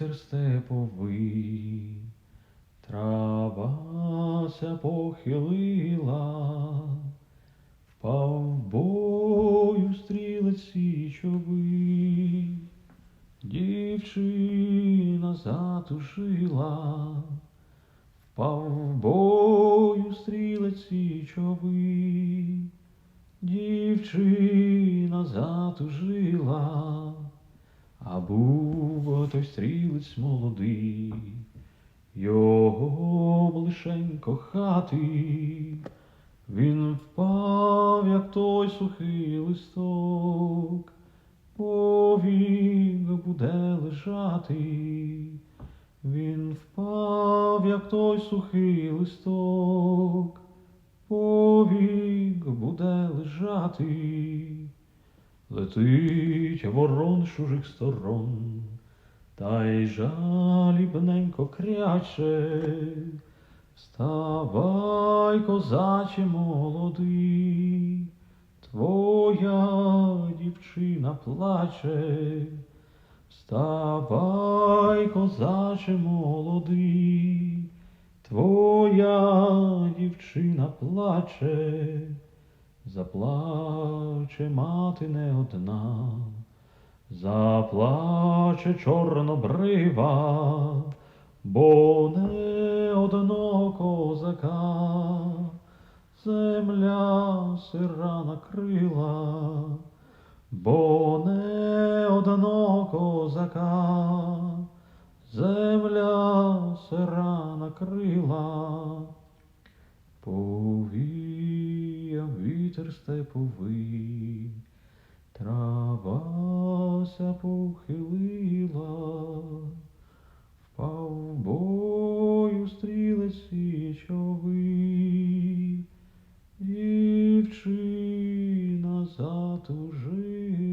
вітер степовий, травася похилила, впав бою стрілець січовий, дівчина затушила, впав бою стрілець січовий, дівчина затужила, а був той стрілець молодий, його лишень кохати, він впав, як той сухий листок, повік буде лежати. Він впав, як той сухий листок, повік буде лежати. Летить ворон чужих сторон, та й жалібненько кряче. Вставай, козаче молодий, твоя дівчина плаче. Вставай, козаче молодий, твоя дівчина плаче, заплаче мати не одна, заплаче чорнобрива, бо не одного козака земля сира накрила. Бо не одного козака земля сира накрила, повіяв вітер степовий, травася похилила, впав бою стрілець січовий, дівчина затужила.